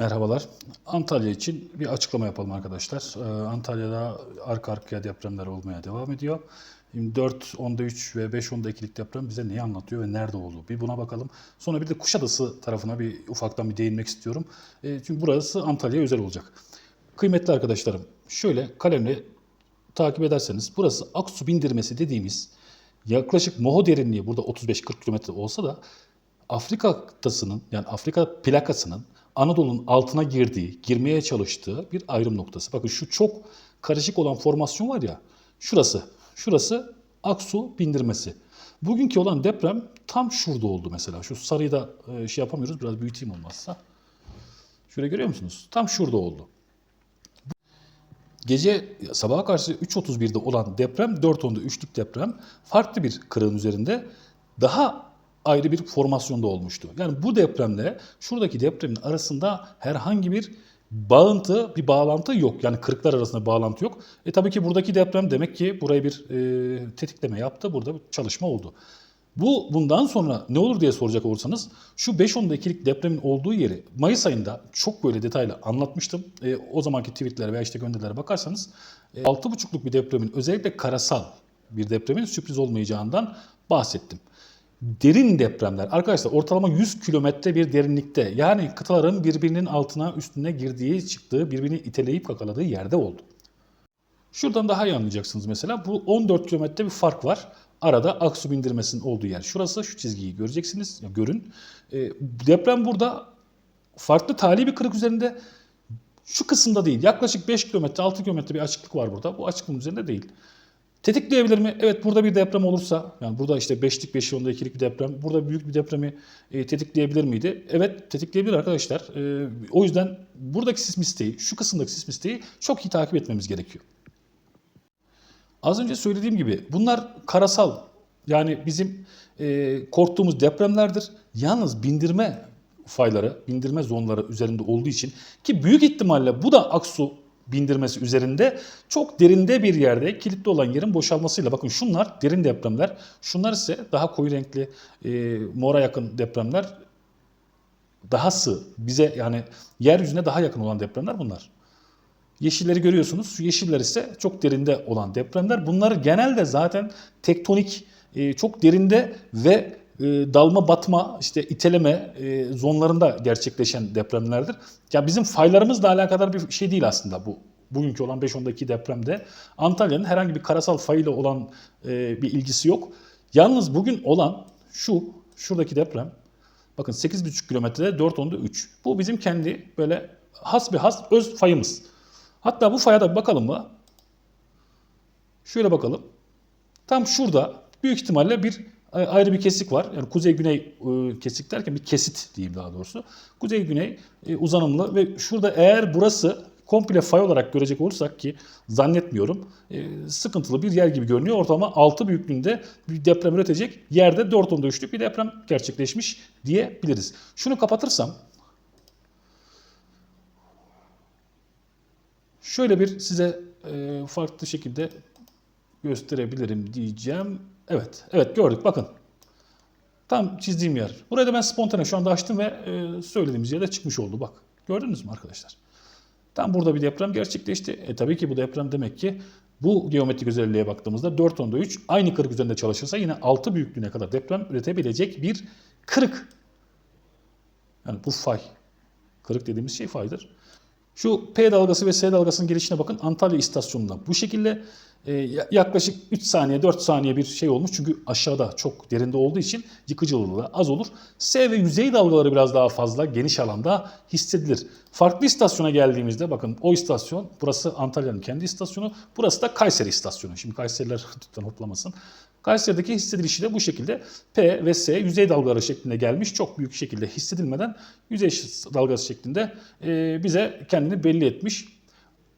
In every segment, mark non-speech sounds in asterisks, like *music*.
Merhabalar. Antalya için bir açıklama yapalım arkadaşlar. Ee, Antalya'da arka arkaya depremler olmaya devam ediyor. Şimdi 4, 10'da 3 ve 5, 10'da 2'lik deprem bize neyi anlatıyor ve nerede oldu? Bir buna bakalım. Sonra bir de Kuşadası tarafına bir ufaktan bir değinmek istiyorum. Ee, çünkü burası Antalya'ya özel olacak. Kıymetli arkadaşlarım, şöyle kalemle takip ederseniz burası Aksu bindirmesi dediğimiz yaklaşık Moho derinliği burada 35-40 kilometre olsa da Afrika kıtasının yani Afrika plakasının Anadolu'nun altına girdiği, girmeye çalıştığı bir ayrım noktası. Bakın şu çok karışık olan formasyon var ya, şurası. Şurası Aksu bindirmesi. Bugünkü olan deprem tam şurada oldu mesela. Şu sarıyı da e, şey yapamıyoruz, biraz büyüteyim olmazsa. Şöyle görüyor musunuz? Tam şurada oldu. Gece sabaha karşı 3.31'de olan deprem 4.10'da 3'lük deprem farklı bir kırığın üzerinde daha ayrı bir formasyonda olmuştu. Yani bu depremle şuradaki depremin arasında herhangi bir bağıntı, bir bağlantı yok. Yani kırıklar arasında bağlantı yok. E tabii ki buradaki deprem demek ki buraya bir e, tetikleme yaptı. Burada bir çalışma oldu. Bu bundan sonra ne olur diye soracak olursanız şu 5-10'da ikilik depremin olduğu yeri Mayıs ayında çok böyle detaylı anlatmıştım. E, o zamanki tweetlere veya işte gönderilere bakarsanız e, 6,5'luk bir depremin özellikle karasal bir depremin sürpriz olmayacağından bahsettim. Derin depremler arkadaşlar ortalama 100 kilometre bir derinlikte yani kıtaların birbirinin altına üstüne girdiği çıktığı birbirini iteleyip kakaladığı yerde oldu. Şuradan daha iyi anlayacaksınız mesela. Bu 14 kilometre bir fark var. Arada Aksu bindirmesinin olduğu yer. Şurası şu çizgiyi göreceksiniz. Görün. E, deprem burada farklı tali bir kırık üzerinde şu kısımda değil. Yaklaşık 5 kilometre 6 kilometre bir açıklık var burada. Bu açıklığın üzerinde değil. Tetikleyebilir mi? Evet burada bir deprem olursa yani burada işte 5'lik 5 yılında 2'lik bir deprem burada büyük bir depremi e, tetikleyebilir miydi? Evet tetikleyebilir arkadaşlar. E, o yüzden buradaki sismisteği şu kısımdaki sismisteği çok iyi takip etmemiz gerekiyor. Az önce söylediğim gibi bunlar karasal yani bizim e, korktuğumuz depremlerdir. Yalnız bindirme fayları, bindirme zonları üzerinde olduğu için ki büyük ihtimalle bu da Aksu bindirmesi üzerinde çok derinde bir yerde kilitli olan yerin boşalmasıyla bakın şunlar derin depremler. Şunlar ise daha koyu renkli e, mora yakın depremler. Daha sığ bize yani yeryüzüne daha yakın olan depremler bunlar. Yeşilleri görüyorsunuz. Yeşiller ise çok derinde olan depremler. Bunlar genelde zaten tektonik e, çok derinde ve e, dalma batma işte iteleme e, zonlarında gerçekleşen depremlerdir. Ya bizim faylarımızla alakadar bir şey değil aslında bu. Bugünkü olan 5-10'daki depremde Antalya'nın herhangi bir karasal fayıyla olan e, bir ilgisi yok. Yalnız bugün olan şu, şuradaki deprem bakın 8,5 kilometrede 4.10'da 3. Bu bizim kendi böyle has bir has öz fayımız. Hatta bu faya da bir bakalım mı? Şöyle bakalım. Tam şurada büyük ihtimalle bir ayrı bir kesik var. Yani kuzey-güney e, kesik derken bir kesit diyeyim daha doğrusu. Kuzey-güney e, uzanımlı ve şurada eğer burası komple fay olarak görecek olursak ki zannetmiyorum e, sıkıntılı bir yer gibi görünüyor. Ortalama 6 büyüklüğünde bir deprem üretecek yerde 4.3'lük bir deprem gerçekleşmiş diyebiliriz. Şunu kapatırsam Şöyle bir size e, farklı şekilde gösterebilirim diyeceğim. Evet, evet gördük bakın. Tam çizdiğim yer. Burayı da ben spontane şu anda açtım ve e, söylediğimiz yerde çıkmış oldu bak. Gördünüz mü arkadaşlar? Tam burada bir deprem gerçekleşti. E tabii ki bu deprem demek ki bu geometrik özelliğe baktığımızda 4.10'da 3 aynı kırık üzerinde çalışırsa yine 6 büyüklüğüne kadar deprem üretebilecek bir kırık. Yani bu fay. Kırık dediğimiz şey faydır. Şu P dalgası ve S dalgasının gelişine bakın Antalya istasyonunda. Bu şekilde yaklaşık 3 saniye 4 saniye bir şey olmuş. Çünkü aşağıda çok derinde olduğu için yıkıcılığı da az olur. S ve yüzey dalgaları biraz daha fazla geniş alanda hissedilir. Farklı istasyona geldiğimizde bakın o istasyon burası Antalya'nın kendi istasyonu. Burası da Kayseri istasyonu. Şimdi Kayseriler *laughs* lütfen hoplamasın. Kayseri'deki hissedilişi de bu şekilde P ve S yüzey dalgaları şeklinde gelmiş. Çok büyük şekilde hissedilmeden yüzey dalgası şeklinde e, bize kendini belli etmiş.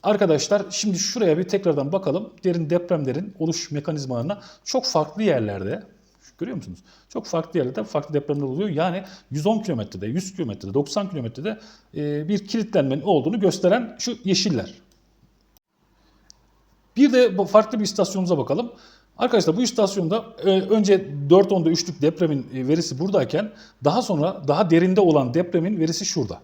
Arkadaşlar şimdi şuraya bir tekrardan bakalım. Derin depremlerin oluş mekanizmalarına çok farklı yerlerde görüyor musunuz? Çok farklı yerlerde farklı depremler oluyor. Yani 110 kilometrede, 100 kilometrede, 90 kilometrede e, bir kilitlenmenin olduğunu gösteren şu yeşiller. Bir de farklı bir istasyonumuza bakalım. Arkadaşlar bu istasyonda e, önce 4.10'da 3'lük depremin e, verisi buradayken daha sonra daha derinde olan depremin verisi şurada.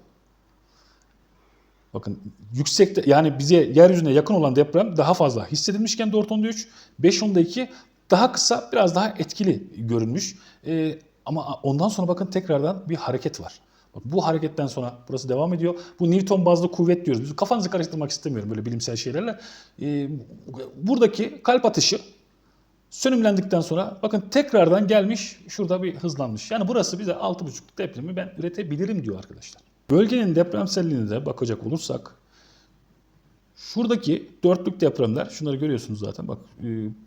Bakın yüksekte yani bize yeryüzüne yakın olan deprem daha fazla hissedilmişken 4.10'da 3, 5.10'da 2 daha kısa biraz daha etkili görünmüş. Ee, ama ondan sonra bakın tekrardan bir hareket var. Bak, bu hareketten sonra burası devam ediyor. Bu Newton bazlı kuvvet diyoruz. Biz kafanızı karıştırmak istemiyorum böyle bilimsel şeylerle. Ee, buradaki kalp atışı sönümlendikten sonra bakın tekrardan gelmiş şurada bir hızlanmış. Yani burası bize 6.5 depremi ben üretebilirim diyor arkadaşlar. Bölgenin depremselliğine de bakacak olursak şuradaki dörtlük depremler şunları görüyorsunuz zaten bak e,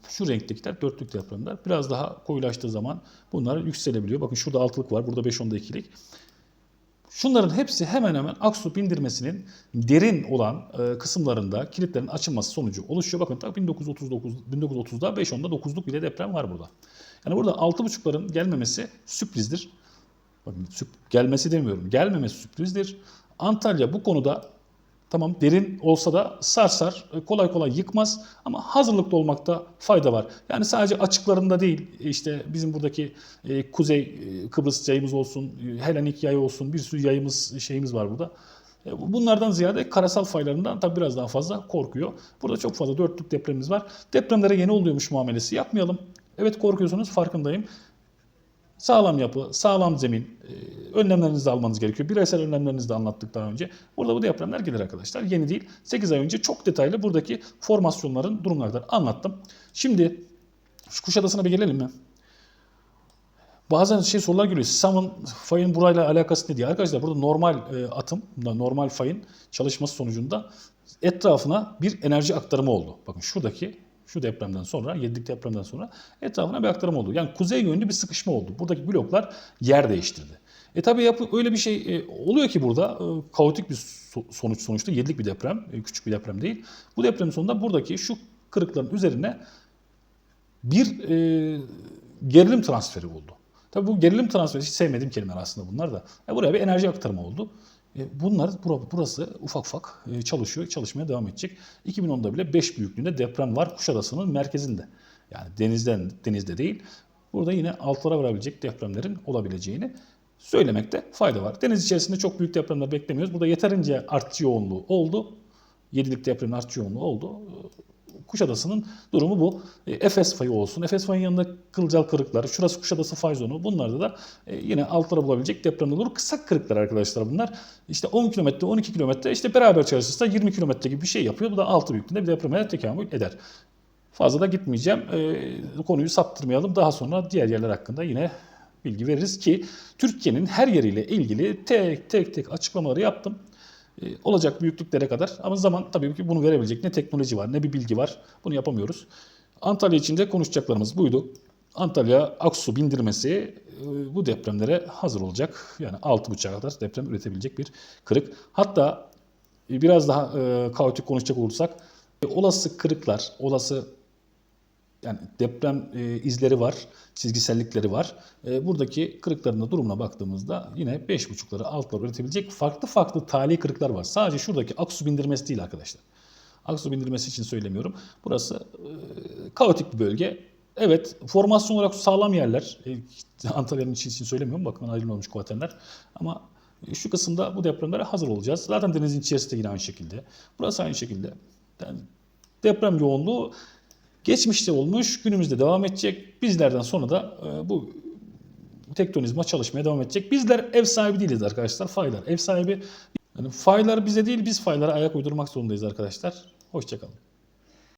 şu renktekiler dörtlük depremler biraz daha koyulaştığı zaman bunlar yükselebiliyor. Bakın şurada altılık var burada 5-10'da ikilik. Şunların hepsi hemen hemen aksu bindirmesinin derin olan e, kısımlarında kilitlerin açılması sonucu oluşuyor. Bakın tabii 1939 1930'da 5-10'da 9'luk bile deprem var burada. Yani burada 6.5'ların gelmemesi sürprizdir. Bakın gelmesi demiyorum. Gelmemesi sürprizdir. Antalya bu konuda tamam derin olsa da sarsar, e, kolay kolay yıkmaz ama hazırlıklı olmakta fayda var. Yani sadece açıklarında değil, işte bizim buradaki e, Kuzey e, Kıbrıs yayımız olsun, e, Helenik yayı olsun, bir sürü yayımız, şeyimiz var burada. E, Bunlardan ziyade karasal faylarından tabii biraz daha fazla korkuyor. Burada çok fazla dörtlük depremimiz var. Depremlere yeni oluyormuş muamelesi yapmayalım. Evet korkuyorsunuz farkındayım. Sağlam yapı, sağlam zemin, e, önlemlerinizi de almanız gerekiyor. Bireysel önlemlerinizi de anlattık daha önce. Burada bu depremler gelir arkadaşlar. Yeni değil. 8 ay önce çok detaylı buradaki formasyonların durumlardan anlattım. Şimdi şu Kuşadası'na bir gelelim mi? Bazen şey sorular geliyor. Sisam'ın fayın burayla alakası ne diye. Arkadaşlar burada normal e, atım, normal fayın çalışması sonucunda etrafına bir enerji aktarımı oldu. Bakın şuradaki şu depremden sonra, 7'lik depremden sonra etrafına bir aktarım oldu. Yani kuzey yönlü bir sıkışma oldu. Buradaki bloklar yer değiştirdi. E tabi yapı öyle bir şey e, oluyor ki burada e, kaotik bir so- sonuç sonuçta 7'lik bir deprem, e, küçük bir deprem değil. Bu depremin sonunda buradaki şu kırıkların üzerine bir e, gerilim transferi oldu. Tabii bu gerilim transferi hiç sevmediğim kelimeler aslında bunlar da. E, buraya bir enerji aktarımı oldu. E, bunlar bura- burası ufak ufak e, çalışıyor, çalışmaya devam edecek. 2010'da bile 5 büyüklüğünde deprem var Kuşadası'nın merkezinde. Yani denizden denizde değil. Burada yine altlara varabilecek depremlerin olabileceğini söylemekte fayda var. Deniz içerisinde çok büyük depremler beklemiyoruz. Burada yeterince artçı yoğunluğu oldu. 7'lik depremin artçı yoğunluğu oldu. Kuşadası'nın durumu bu. E, Efes fayı olsun. Efes fayının yanında kılcal kırıklar. Şurası Kuşadası fay zonu. Bunlarda da e, yine altlara bulabilecek depremler olur. Kısa kırıklar arkadaşlar bunlar. İşte 10 kilometre, 12 kilometre işte beraber çalışırsa 20 kilometre gibi bir şey yapıyor. Bu da 6 büyüklüğünde bir depreme tekamül eder. Fazla da gitmeyeceğim. E, konuyu saptırmayalım. Daha sonra diğer yerler hakkında yine bilgi veririz ki Türkiye'nin her yeriyle ilgili tek tek tek açıklamaları yaptım. E, olacak büyüklüklere kadar ama zaman tabii ki bunu verebilecek ne teknoloji var ne bir bilgi var. Bunu yapamıyoruz. Antalya için de konuşacaklarımız buydu. Antalya Aksu bindirmesi e, bu depremlere hazır olacak. Yani 6.5'a kadar deprem üretebilecek bir kırık. Hatta e, biraz daha e, kaotik konuşacak olursak olası kırıklar, olası yani deprem e, izleri var, çizgisellikleri var. E, buradaki kırıkların durumuna baktığımızda yine 5.5'ları altları üretebilecek farklı farklı tali kırıklar var. Sadece şuradaki aksu bindirmesi değil arkadaşlar. Aksu bindirmesi için söylemiyorum. Burası e, kaotik bir bölge. Evet formasyon olarak sağlam yerler. E, *laughs* Antalya'nın için, için söylemiyorum. Bakın ayrılmamış kuvatenler. Ama e, şu kısımda bu depremlere hazır olacağız. Zaten denizin içerisinde yine aynı şekilde. Burası aynı şekilde. Yani deprem yoğunluğu Geçmişte olmuş, günümüzde devam edecek. Bizlerden sonra da e, bu tektonizma çalışmaya devam edecek. Bizler ev sahibi değiliz arkadaşlar. Faylar ev sahibi. Yani faylar bize değil, biz faylara ayak uydurmak zorundayız arkadaşlar. Hoşçakalın.